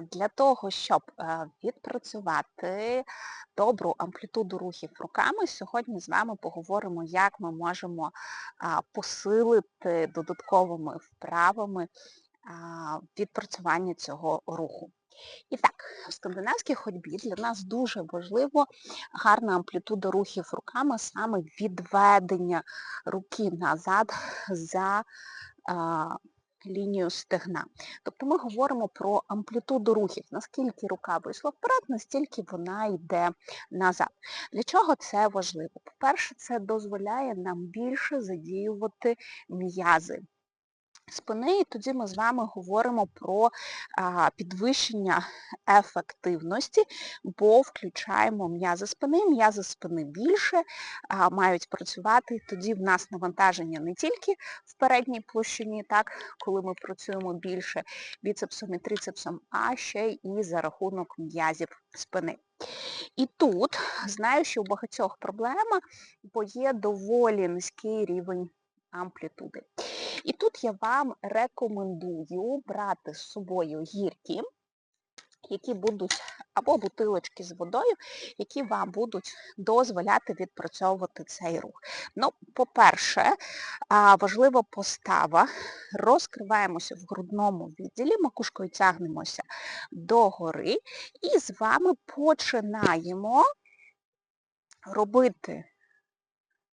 Для того, щоб е, відпрацювати добру амплітуду рухів руками, сьогодні з вами поговоримо, як ми можемо посилити додатковими вправами відпрацювання цього руху. І так, в скандинавській ходьбі для нас дуже важливо гарна амплітуда рухів руками, саме відведення руки назад за лінію стегна. Тобто ми говоримо про амплітуду рухів, наскільки рука вийшла вперед, настільки вона йде назад. Для чого це важливо? По-перше, це дозволяє нам більше задіювати м'язи спини, і тоді ми з вами говоримо про а, підвищення ефективності, бо включаємо м'язи спини, м'язи спини більше а, мають працювати, і тоді в нас навантаження не тільки в передній площині, так, коли ми працюємо більше біцепсом і трицепсом, а ще і за рахунок м'язів спини. І тут знаю, що у багатьох проблема, бо є доволі низький рівень амплітуди. І тут я вам рекомендую брати з собою гірки, які будуть, або бутилочки з водою, які вам будуть дозволяти відпрацьовувати цей рух. Ну, по-перше, важлива постава. Розкриваємося в грудному відділі, макушкою тягнемося догори і з вами починаємо робити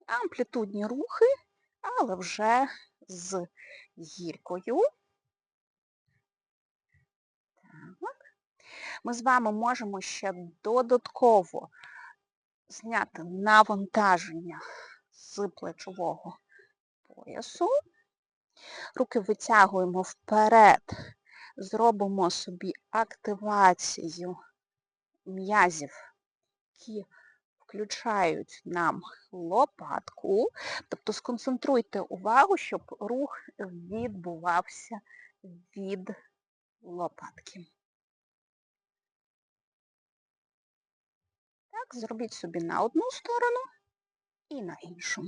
амплітудні рухи, але вже з гіркою. Ми з вами можемо ще додатково зняти навантаження з плечового поясу. Руки витягуємо вперед, зробимо собі активацію м'язів, які включають нам лопатку, тобто сконцентруйте увагу, щоб рух відбувався від лопатки. Так, зробіть собі на одну сторону і на іншу.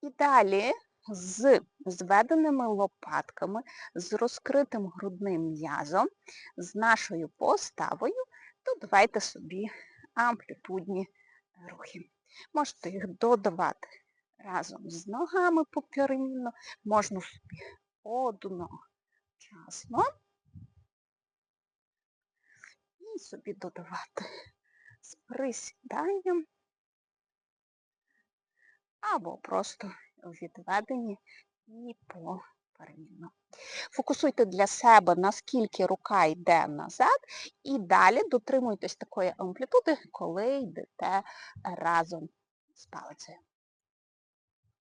І далі з зведеними лопатками, з розкритим грудним м'язом, з нашою поставою то давайте собі амплітудні рухи. Можете їх додавати разом з ногами поперемінно, можна собі одночасно і собі додавати з присіданням або просто відведені і по перемінно. Фокусуйте для себе, наскільки рука йде назад, і далі дотримуйтесь такої амплітуди, коли йдете разом з палицею.